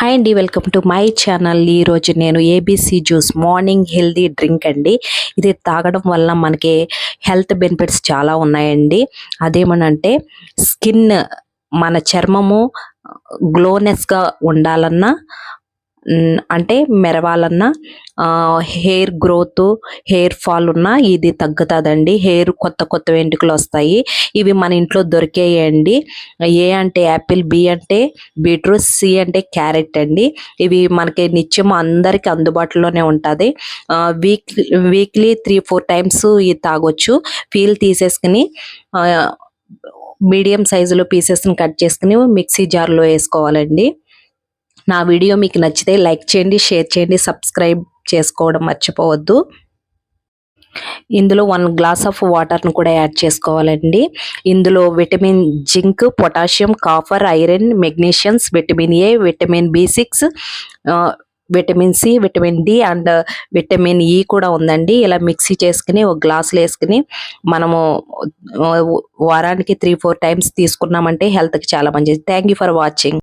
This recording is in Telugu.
హాయ్ అండి వెల్కమ్ టు మై ఛానల్. ఈరోజు నేను ABC juice morning healthy drink అండి. ఇది తాగడం వల్ల మనకి హెల్త్ బెనిఫిట్స్ చాలా ఉన్నాయండి. అదేమనంటే స్కిన్ మన చర్మము గ్లోనెస్గా ఉండాలన్నా అంటే మెరవాలన్నా హెయిర్ గ్రోత్ హెయిర్ ఫాల్ ఉన్నా ఇది తగ్గుతుందండి. హెయిర్ కొత్త కొత్త వెంట్రుకలు వస్తాయి. ఇవి మన ఇంట్లో దొరికేయండి. ఏ అంటే యాపిల్ బి అంటే బీట్రూట్ సి అంటే క్యారెట్ అండి. ఇవి మనకి నిత్యం అందరికి అందుబాటులోనే ఉంటుంది. Week weekly three four times ఇది తాగొచ్చు. ఫీల్ తీసేసుకుని మీడియం సైజులో పీసెస్ని కట్ చేసుకుని మిక్సీ జార్లో వేసుకోవాలండి. నా వీడియో మీకు నచ్చితే లైక్ చేయండి షేర్ చేయండి సబ్స్క్రైబ్ చేసుకోవడం మర్చిపోవద్దు. ఇందులో వన్ గ్లాస్ ఆఫ్ వాటర్ను కూడా యాడ్ చేసుకోవాలండి. ఇందులో vitamin zinc potassium copper iron magnesiums vitamin A vitamin B six vitamin C vitamin D and vitamin E కూడా ఉందండి. ఇలా మిక్సీ చేసుకుని ఒక గ్లాసులు వేసుకుని మనము వారానికి త్రీ ఫోర్ టైమ్స్ తీసుకున్నామంటే హెల్త్కి చాలా మంచిది. Thank you for watching.